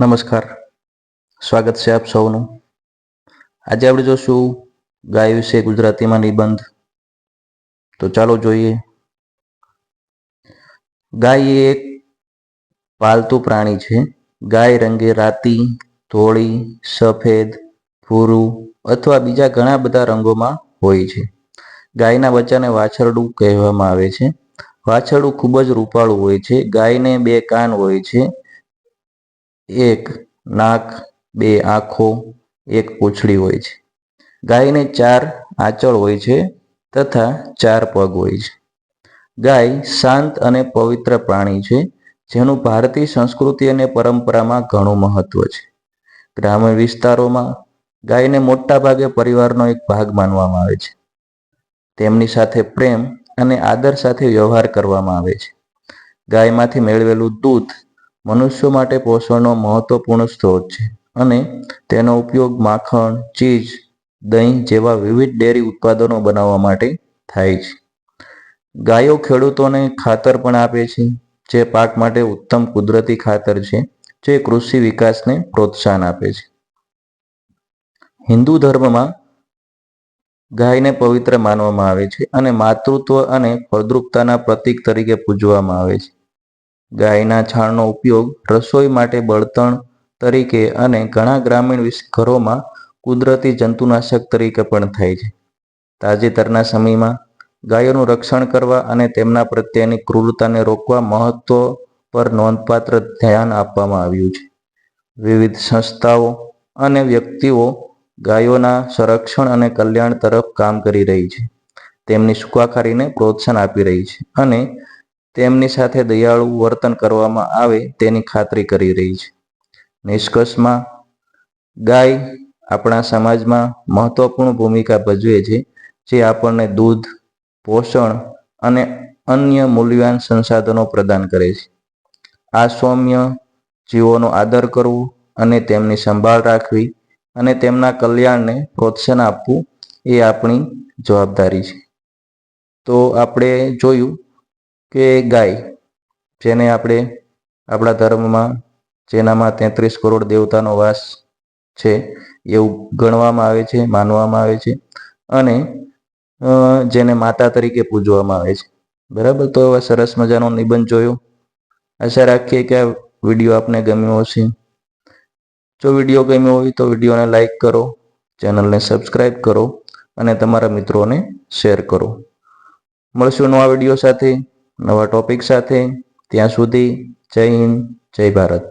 નમસ્કાર. સ્વાગત છે આપ સૌનું. આજે આપણે જોશું ગાય વિશે ગુજરાતીમાં નિબંધ. તો ચાલો જોઈએ. ગાય એ એક પાલતુ પ્રાણી છે. ગાય રંગે રાતી, ધોળી, સફેદ, ભૂરું અથવા બીજા ઘણા બધા રંગોમાં હોય છે. ગાયના બચ્ચાને વાછરડું કહેવામાં આવે છે. વાછરડું ખૂબ જ રૂપાળું હોય છે. ગાયને બે કાન હોય છે. એક નાક, બે આંખો, એક પૂંછડી હોય છે. ગાયને ચાર આંચળ હોય છે તથા ચાર પગ હોય છે. ગાય શાંત અને પવિત્ર પ્રાણી છે, જેનું ભારતીય સંસ્કૃતિ અને પરંપરામાં ઘણું મહત્વ છે. ગ્રામીણ વિસ્તારોમાં ગાયને મોટા ભાગે પરિવારનો એક ભાગ માનવામાં આવે છે. તેમની સાથે પ્રેમ અને આદર સાથે વ્યવહાર કરવામાં આવે છે. ગાયમાંથી મેળવેલું દૂધ મનુષ્યો માટે પોષણનો મહત્વપૂર્ણ સ્ત્રોત છે અને તેનો ઉપયોગ માખણ ચીઝ દહીં જેવા વિવિધ ડેરી ઉત્પાદનો બનાવવા માટે થાય છે. ગાયો ખેડૂતોને ખાતર પણ આપે છે, જે પાક માટે ઉત્તમ કુદરતી ખાતર છે, જે કૃષિ વિકાસને પ્રોત્સાહન આપે છે. હિન્દુ ધર્મમાં ગાયને પવિત્ર માનવામાં આવે છે અને માતૃત્વ અને ફળદ્રુપતાના પ્રતીક તરીકે પૂજવામાં આવે છે. ગાયના છાણનો ઉપયોગ રસોઈ માટે બળતણ તરીકે અને ઘણા ગ્રામીણ ઘરોમાં કુદરતી જંતુનાશક તરીકે પણ થાય છે. તાજેતરના સમયમાં ગાયોનું રક્ષણ કરવા અને તેમના પ્રત્યેની ક્રૂરતાને રોકવા મહત્વ પર નોંધપાત્ર ધ્યાન આપવામાં આવ્યું છે. વિવિધ સંસ્થાઓ અને વ્યક્તિઓ ગાયોના સંરક્ષણ અને કલ્યાણ તરફ કામ કરી રહી છે. તેમની સુખાકારીને પ્રોત્સાહન આપી રહી છે અને તેમની સાથે દયાળુ વર્તન કરવામાં આવે તેની ખાતરી કરી રહી છે. નિષ્કર્ષમાં, ગાય આપણા સમાજમાં મહત્વપૂર્ણ ભૂમિકા ભજવે છે, જે આપણને દૂધ, પોષણ અને અન્ય મૂલ્યવાન સંસાધનો પ્રદાન કરે છે. આ સૌમ્ય જીવોનો આદર કરવો અને તેમની સંભાળ રાખવી અને તેમના કલ્યાણને પ્રોત્સાહન આપવું એ આપણી જવાબદારી છે. તો આપણે જોયું કે ગાય જેને આપણે આપણા ધર્મમાં જેનામાં તેત્રીસ કરોડ દેવતાનો વાસ છે એવું ગણવામાં આવે છે, માનવામાં આવે છે અને જેને માતા તરીકે પૂજવામાં આવે છે. બરાબર? તો એવા સરસ મજાનો નિબંધ જોયો. આશા રાખીએ કે આ વીડિયો આપને ગમ્યો હશે. જો વીડિયો ગમ્યો હોય તો વિડીયોને લાઈક કરો, ચેનલને સબસ્ક્રાઈબ કરો અને તમારા મિત્રોને શેર કરો. મળશું નવા વીડિયો સાથે. નવા ટોપિક સાથે ત્યાં સુધી જય હિન્દ જય ભારત.